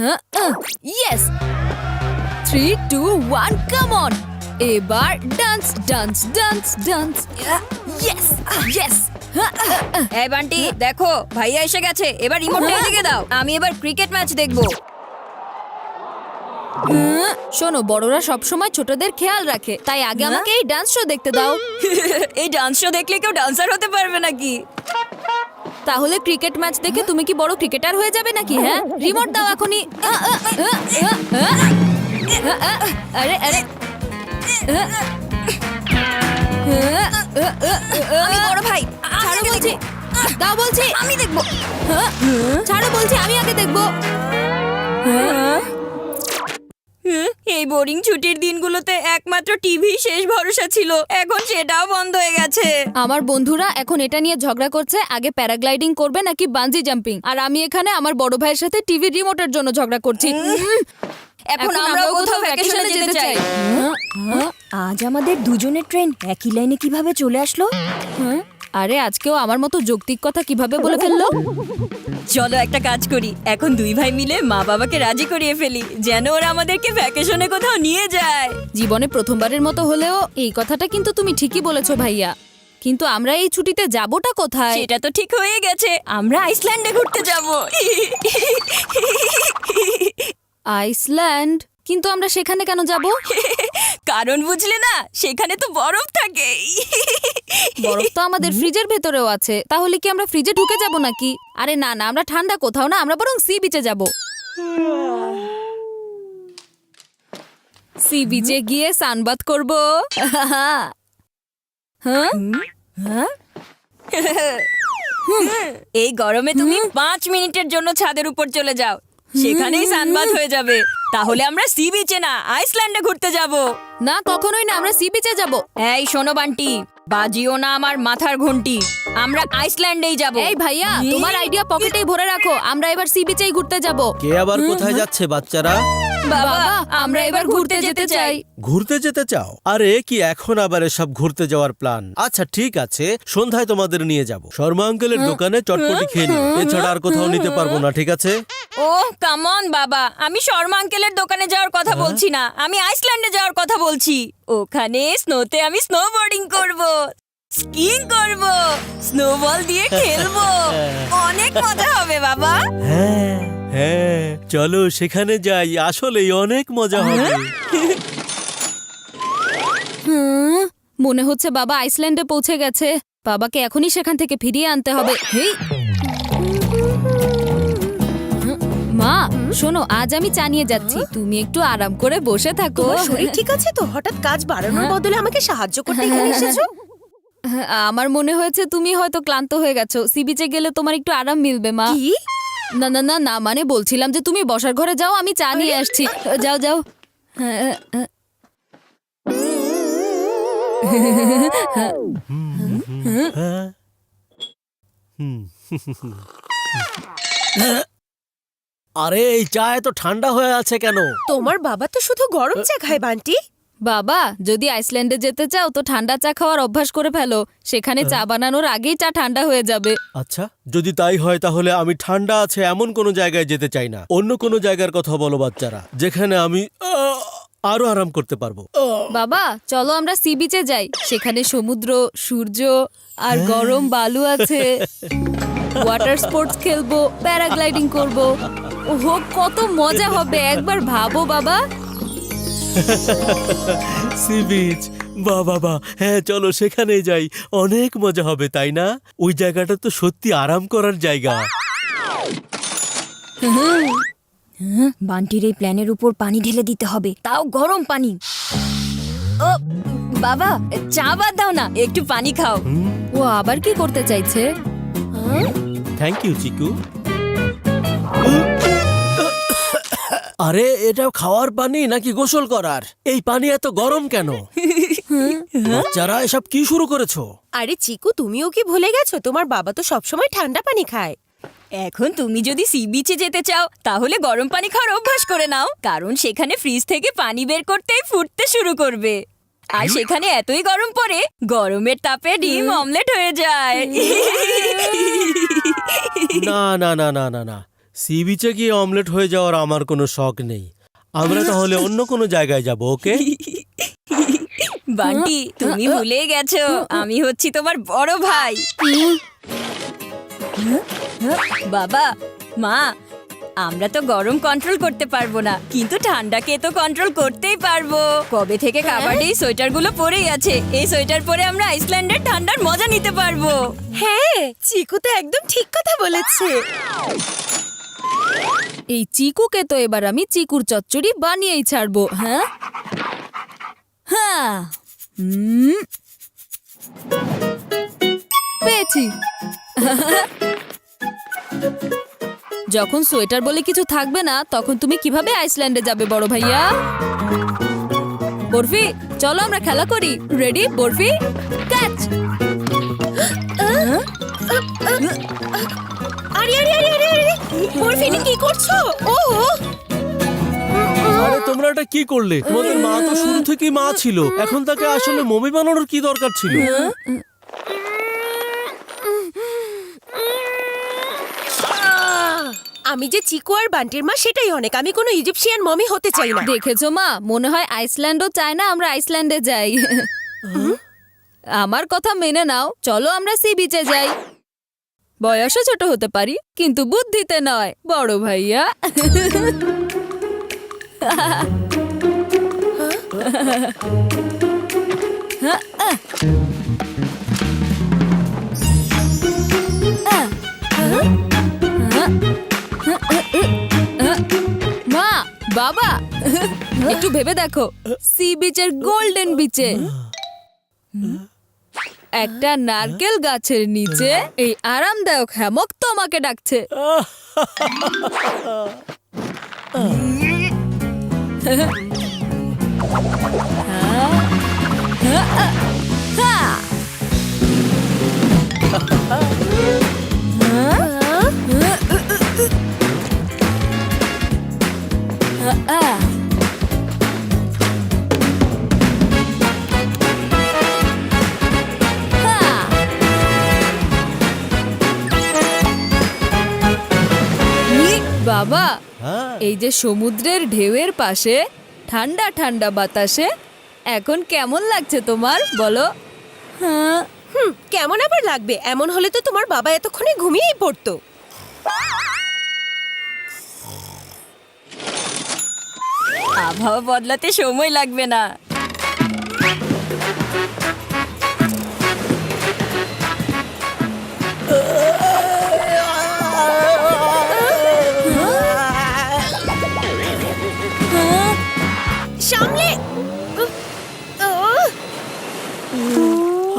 Yes three two one come on এবার dance dance dance dance yes yes এই বান্টি দেখো ভাইয়া এসে গেছে। এবার রিমোটটা এদিকে দাও। আমি এবার ক্রিকেট ম্যাচ দেখব। শোনো বড়রা সবসময় ছোটদের খেয়াল রাখে। তাই আগে আমাকে এই ডান্স শো দেখতে দাও। এই ডান্স শো দেখলে কেউ ডান্সার হতে পারবে নাকি? তাহলে ক্রিকেট ম্যাচ দেখে তুমি কি বড় ক্রিকেটার হয়ে যাবে নাকি হ্যাঁ? রিমোট দাও এখনই। আরে আরে। আমি বড় ভাই ছাড়ো বলছি। দাও বলছি। আমি দেখব। হ্যাঁ? ছাড়ো বলছি আমি আগে দেখব। এই বোরিং ছুটির দিনগুলোতে একমাত্র টিভি শেষ ভরসা ছিল। এখন সেটাও বন্ধ হয়ে গেছে। আমার বন্ধুরা এখন এটা নিয়ে ঝগড়া করছে আগে প্যারাগ্লাইডিং করবে নাকি বানজি জাম্পিং? আর আমি এখানে আমার বড় ভাইয়ের সাথে টিভি রিমোটের জন্য ঝগড়া করছি। এখন আমরাও কোথাও ভ্যাকেশনে যেতে চাই? আজ আমাদের দুজনের ট্রেন একই লাইনে কীভাবে চলে আসলো? হ্যাঁ? আরে আজকেও আমার মতো যৌক্তিক কথা কীভাবে বলে ফেলল? চলো একটা কাজ করি। এখন দুই ভাই মিলে মা বাবাকে রাজি করিয়ে ফেলি যেন ওরা আমাদেরকে ভ্যাকেশনে কোথাও নিয়ে যায়। জীবনে প্রথমবারের মতো হলেও এই কথাটা কিন্তু তুমি ঠিকই বলেছ ভাইয়া। কিন্তু আমরা এই ছুটিতে যাবোটা কোথায়? সেটা তো ঠিক হয়ে গেছে। আমরা আইসল্যান্ডে ঘুরতে যাব। আইসল্যান্ড? কিন্তু আমরা সেখানে কেন যাব? কারণ বুঝলে না সেখানে তো বরফ থাকে বরফ তো আমাদের ফ্রিজের ভেতরেও আছে। তাহলে কি আমরা ফ্রিজে ঢুকে যাব নাকি? আরে না না আমরা ঠান্ডা কোথাও না আমরা বরং সি বিচে যাব। সি বিচে গিয়ে সানবাদ করব। হ্যাঁ? এই গরমে তুমি পাঁচ মিনিটের জন্য ছাদের উপর চলে যাও। সেখানেই সানবাদ হয়ে যাবে। তাহলে আমরা সি বিচে না আইসল্যান্ডে ঘুরতে যাব। না কখনোই না আমরা সি বিচে যাব। এই শোনো বান্টি বাজিও না আমার মাথার ঘন্টি আমরা আইসল্যান্ডেই যাব। এই ভাইয়া তোমার আইডিয়া পকেটেই ভরে রাখো। আমরা এবার সি বিচেই ঘুরতে যাব। কে আবার কোথায় যাচ্ছে বাচ্চারা? বাবা আমরা এবার ঘুরতে যেতে চাই। ঘুরতে যেতে চাও? আরে কি এখন আবার এসব ঘুরতে যাওয়ার প্ল্যান? আচ্ছা ঠিক আছে সন্ধ্যায় তোমাদের নিয়ে যাব। শর্মা আঙ্কেলের দোকানে চটপটি খেয়ে নিও। এছাড়া আর কোথাও নিতে পারব না ঠিক আছে? ও কামন বাবা। আমি শর্মা আঙ্কেলের দোকানে যাওয়ার কথা বলছি না। আমি আইসল্যান্ডে যাওয়ার কথা বলছি। ওখানে স্নোতে আমি স্নোবোর্ডিং করব। স্কিং করব। স্নোবল দিয়ে খেলব। অনেক মজা হবে বাবা। হ্যাঁ। হ্যাঁ চলো সেখানে যাই। আসলে অনেক মজা হবে। হুম, মনে হচ্ছে বাবা আইসল্যান্ডে পৌঁছে গেছে। বাবাকে এখনই সেখান থেকে ফিরিয়ে আনতে হবে। হেই! মা শোনো আজ আমি চা নিয়ে যাচ্ছি। তুমি একটু আরাম করে বসে থাকো। তোমার শরীর ঠিক আছে তো? হঠাৎ কাজ বাড়ানোর বদলে আমাকে সাহায্য করতে এখানে এসেছ? আমার মনে হয়েছে তুমি হয়তো ক্লান্ত হয়ে গেছো। সি বিচে গেলে তোমার একটু আরাম মিলবে মা। কি? না না না না মানে বলছিলাম যে তুমি বসার ঘরে যাও আমি চা নিয়ে আসছি। যাও যাও। আরে এই চা এত ঠান্ডা হয়ে আছে কেন? তোমার বাবা তো শুধু গরম চা খায় বান্টি। বাবা যদি আইসল্যান্ডে যেতে চাও তো ঠান্ডা চা খাওয়ার অভ্যাস করে ফেলো। সেখানে চা বানানোর আগেই চা ঠান্ডা হয়ে যাবে। আচ্ছা যদি তাই হয় তাহলে আমি ঠান্ডা আছে এমন কোনো জায়গায় যেতে চাই না। অন্য কোনো জায়গার কথা বলো বাচ্চারা যেখানে আমি আহ, আরও আরাম করতে পারব। বাবা চলো আমরা সি বিচে যাই। সেখানে সমুদ্র সূর্য আর গরম বালু আছে। ওয়াটার স্পোর্টস খেলব প্যারাগ্লাইডিং করব। ওহো কত মজা হবে একবার ভাবো বাবা। সি বিচ বা বাবা হ্যাঁ চলো সেখানে যাই। অনেক মজা হবে তাই না? ওই জায়গাটা তো সত্যি আরাম করার জায়গা। বান্টির এই প্ল্যানের উপর পানি ঢেলে দিতে হবে। তাও গরম পানি। ও বাবা চা বাদ দাও না একটু পানি খাও। ও আবার কি করতে চাইছে? থ্যাংক ইউ চিকু আরে এটা খাওয়ার পানি নাকি গোসল করার? এই পানি এত গরম কেন? বাচ্চারা এসব কি শুরু করেছ? আরে চিকু তুমিও কি ভুলে গেছো? তোমার বাবা তো সবসময় ঠান্ডা পানি খায়। এখন তুমি যদি সি বিচে যেতে চাও তাহলে গরম পানি খাওয়ার অভ্যাস করে নাও। কারণ সেখানে ফ্রিজ থেকে পানি বের করতেই ফুটতে শুরু করবে। আর সেখানে এতই গরম পড়ে গরমের তাপে ডিম অমলেট হয়ে যায়। না না না না না না। সি বিচে গিয়ে অমলেট হয়ে যাওয়ার আমার কোনো শখ নেই। আমরা তাহলে অন্য কোনো জায়গায় যাব ওকে? বান্টি তুমি ভুলে গেছো। আমি হচ্ছি তোমার বড় ভাই। বাবা মা আমরা তো গরম কন্ট্রোল করতে পারব না কিন্তু ঠান্ডাকে তো কন্ট্রোল করতেই পারব। কবে থেকে কাবাডি এই সোয়েটারগুলো পরেই আছে এই সোয়েটার পরে আমরা আইসল্যান্ডের ঠান্ডার মজা নিতে পারব। হ্যাঁ চিকু তো একদম ঠিক কথা বলেছে। এই চিকুকে তো এবার আমি চিকুর চচ্চড়ি বানিয়েই ছাড়বো হ্যাঁ? হ্যাঁ। পেয়েছি। যখন সোয়েটার বলে কিছু থাকবে না, তখন তুমি কীভাবে আইসল্যান্ডে যাবে, বড় ভাইয়া? বরফি, চলো আমরা খেলা করি। রেডি বরফি? ক্যাচ আরে আরে আরে আরে আরে বরফিনি কি করছ? ও আরে তোমরা এটা কি করলে? তোমাদের মা তো শুরু থেকেই মা ছিল। এখন তাকে আসলে মমি বানানোর কি দরকার ছিল? আমি যে চিকু আর বান্টির মা সেটাই অনেক। আমি কোনো ইজিপশিয়ান মমি হতে চাই না। দেখেছ মা? মনে হয় আইসল্যান্ডও চায় না আমরা আইসল্যান্ডে যাই। আমার কথা মেনে নাও। চলো আমরা সি বিচে যাই। বয়সে ছোট হতে পারি, কিন্তু বুদ্ধিতে নয়, বড় ভাইয়া। মা, বাবা, একটু ভেবে দেখো, সি বিচের গোল্ডেন বিচে। একটা নারকেল গাছের নিচে এই আরামদায়ক হ্যামক তোমাকে ডাকছে। বাবা হ্যাঁ। এই যে সমুদ্রের ঢেউয়ের পাশে ঠান্ডা ঠান্ডা বাতাসে এখন কেমন লাগছে তোমার বলো? হ্যাঁ হুম কেমন আবার লাগবে? এমন হলে তো তোমার বাবা এতক্ষণে ঘুমিয়েই পড়তো। আবহাওয়া বদলাতে সময় লাগবে না।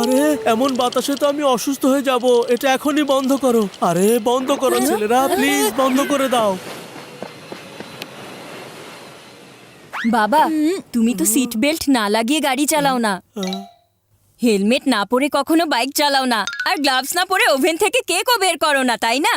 আরে এমন বাতাসে তো আমি অসুস্থ হয়ে যাব। এটা এখনই বন্ধ করো। আরে বন্ধ করো ছেলেরা প্লিজ বন্ধ করে দাও। বাবা তুমি তো সিট বেল্ট না লাগিয়ে গাড়ি চালাও না। হেলমেট না পরে কখনো বাইক চালাও না। আর গ্লাভস না পরে ওভেন থেকে কেকও বের করো না তাই না?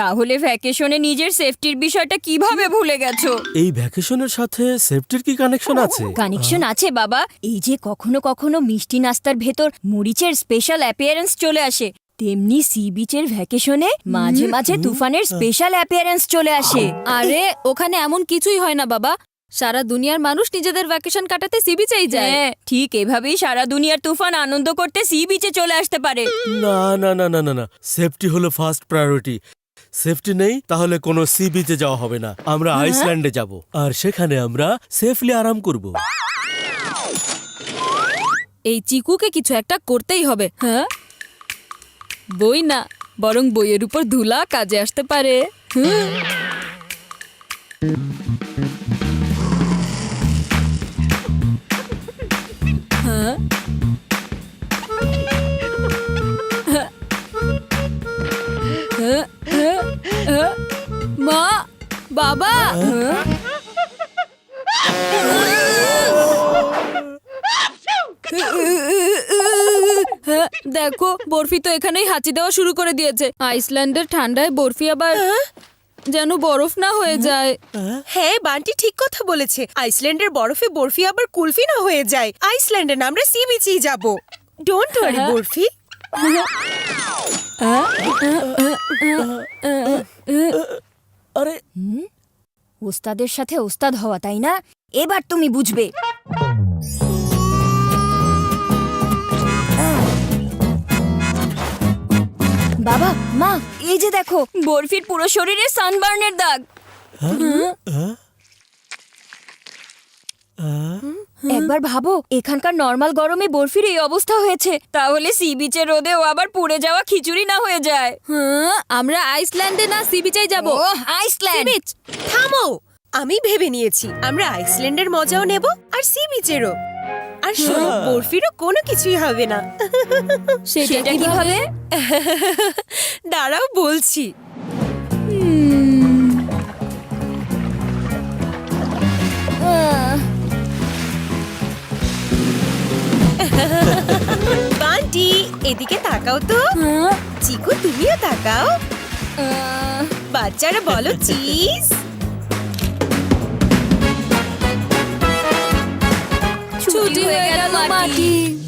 তাহলে ভ্যাকেশনে নিজের সেফটির বিষয়টা কীভাবে ভুলে গেছো? এই ভ্যাকেশনের সাথে সেফটির কি কানেকশন আছে? কানেকশন আছে বাবা। এই যে কখনো কখনো মিষ্টি নাস্তার ভেতর মরিচের স্পেশাল অ্যাপিয়ারেন্স চলে আসে। তেমনি সি বিচের ভ্যাকেশনে মাঝে মাঝে তুফানের স্পেশাল অ্যাপিয়ারেন্স চলে আসে। আরে ওখানে এমন কিছুই হয় না বাবা। সারা দুনিয়ার মানুষ নিজেদের ভ্যাকেশন কাটাতে সি বিচেই যায়। হ্যাঁ ঠিক এভাবেই সারা দুনিয়ার তুফান আনন্দ করতে সি বিচে চলে আসতে পারে। না না না না না না। সেফটি হলো ফার্স্ট প্রায়োরিটি সেফটি নেই তাহলে কোনো সি বিচে যাওয়া হবে না। আমরা আইসল্যান্ডে যাব। আর সেখানে আমরা সেফলি আরাম করব। এই চিকুকে কিছু একটা করতেই হবে হ্যাঁ? বই না বরং বইয়ের উপর ধুলা কাজে আসতে পারে হুম। বাবা! হ্যাঁ? হ্যাঁ, দেখো বরফি তো এখানেই হাঁচি দেওয়া শুরু করে দিয়েছে। আইসল্যান্ডের ঠান্ডায় বরফি আবার যেন বরফ না হয়ে যায়। হ্যাঁ বান্টি ঠিক কথা বলেছে। আইসল্যান্ডের বরফে বরফি আবার কুলফি না হয়ে যায়। আইসল্যান্ডে না আমরা সি বিচেই যাব। Don't worry Barfi. আরে ওস্তাদের সাথে ওস্তাদ হওয়া তাই না? এবার তুমি বুঝবে। বাবা মা এই যে দেখো বরফির পুরো শরীরে সানবার্নের দাগ। একবার ভাবো এখানকার নর্মাল গরমে বরফির এই অবস্থা হয়েছে। তাহলে সি বিচের রোদে ও আবার পুড়ে যাওয়া খিচুড়ি না হয়ে যায়। আমরা আইসল্যান্ডে না সি বিচে যাব। ও আইসল্যান্ড। বিচ থামো। আমি ভেবে নিয়েছি আমরা আইসল্যান্ডের মজাও নেব আর সি বিচেরও। আর শোনো বরফিরও কোনো কিছুই হবে না। সেটা কীভাবে দাঁড়াও বলছি। বান্টি এদিকে তাকাও তো। চিকু তুমিও তাকাও। বাচ্চারা বলো চিজ। ছুটি হয়ে গেল মাটি।